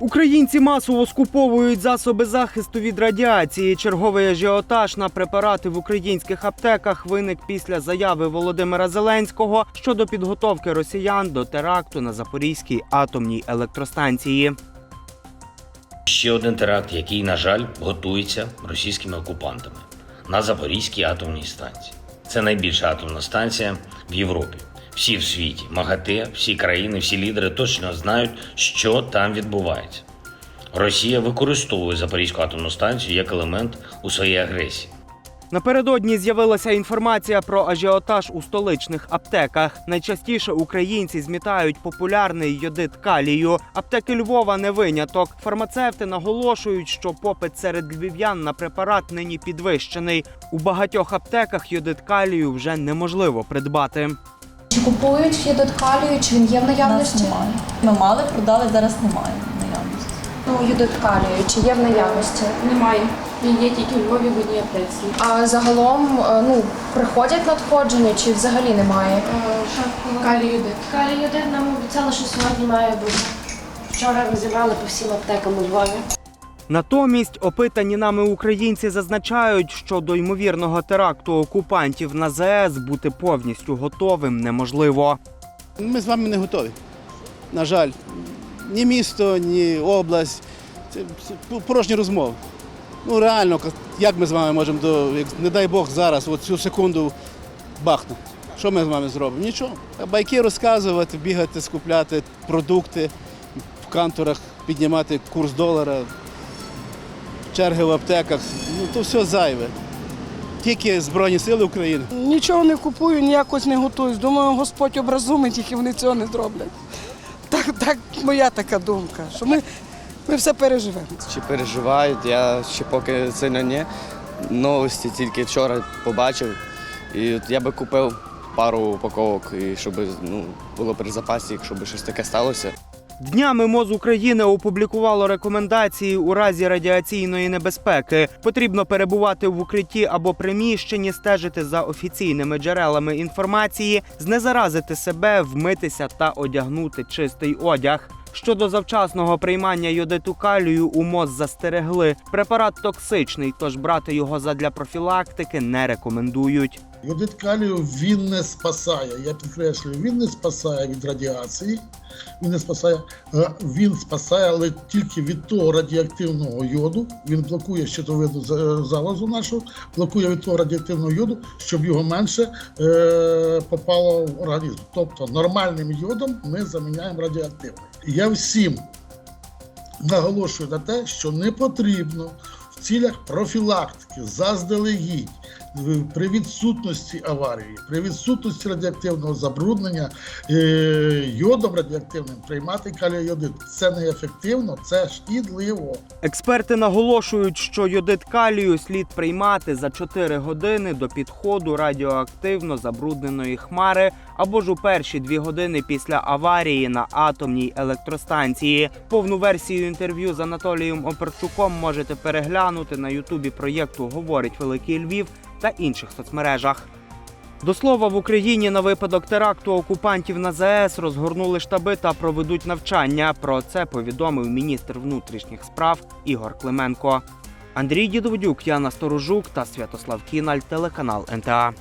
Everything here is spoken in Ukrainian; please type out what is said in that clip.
Українці масово скуповують засоби захисту від радіації. Черговий ажіотаж на препарати в українських аптеках виник після заяви Володимира Зеленського щодо підготовки росіян до теракту на Запорізькій атомній електростанції. Ще один теракт, який, на жаль, готується російськими окупантами на Запорізькій атомній станції. Це найбільша атомна станція в Європі. Всі в світі, МАГАТЕ, всі країни, всі лідери точно знають, що там відбувається. Росія використовує Запорізьку атомну станцію як елемент у своїй агресії. Напередодні з'явилася інформація про ажіотаж у столичних аптеках. Найчастіше українці змітають популярний йодит калію. Аптеки Львова не виняток. Фармацевти наголошують, що попит серед львів'ян на препарат нині підвищений. У багатьох аптеках йодит калію вже неможливо придбати. Чи купують йодит калію, чи він є в Нас наявності? немає. Ми мали, продали, зараз немає наявності. Ну, йодит калію, чи є в наявності? Немає. Він є тільки у Львові в одній аптеці. А загалом е, ну, приходять надходження, чи взагалі немає? Калій йодит. Калій йодит нам обіцяли, що сьогодні має бути. Вчора розібрали по всім аптекам у Львові. Натомість опитані нами українці зазначають, що до ймовірного теракту окупантів на ЗС бути повністю готовим неможливо. Ми з вами не готові. На жаль, ні місто, ні область. Це порожні розмови. Ну реально, як ми з вами можемо до, не дай Бог, зараз, от цю секунду бахне. Що ми з вами зробимо? Нічого. Байки розказувати, бігати, скупляти продукти в канторах, піднімати курс долара, черги в аптеках. Ну то все зайве. Тільки Збройні Сили України. Нічого не купую, ніякось не готуюсь. Думаю, Господь образумить, тільки вони цього не зроблять. Так, так моя така думка, що ми, ми все переживемо. Чи переживають, я ще поки сильно ні. Новості тільки вчора побачив. І от я би купив пару упаковок, і щоб ну, було при запасі, якщо б щось таке сталося. Днями МОЗ України опублікувало рекомендації у разі радіаційної небезпеки. Потрібно перебувати в укритті або приміщенні, стежити за офіційними джерелами інформації, знезаразити себе, вмитися та одягнути чистий одяг. Щодо завчасного приймання йодиту калію у МОЗ застерегли. Препарат токсичний, тож брати його задля профілактики не рекомендують. Йодит калію він не спасає. Я підкреслюю, він не спасає від радіації. Він не спасає, е, він спасає, але тільки від того радіоактивного йоду. Він блокує щитовидну залозу нашу, блокує від того радіоактивного йоду, щоб його менше е, попало в організм. Тобто нормальним йодом ми заміняємо радіоактивний. Я всім наголошую на те, що не потрібно в цілях профілактики заздалегідь при відсутності аварії, при відсутності радіоактивного забруднення е, йодом радіоактивним приймати каліойодит. Це неефективно, це шкідливо. Експерти наголошують, що йодит калію слід приймати за 4 години до підходу радіоактивно забрудненої хмари або ж у перші 2 години після аварії на атомній електростанції. Повну версію інтерв'ю з Анатолієм Оперчуком можете переглянути на ютубі проєкту Говорить Великий Львів та інших соцмережах. До слова, в Україні на випадок теракту окупантів на ЗАЕС розгорнули штаби та проведуть навчання. Про це повідомив міністр внутрішніх справ Ігор Клименко. Андрій Дідовдюк, Яна Сторожук та Святослав Кіналь, телеканал НТА.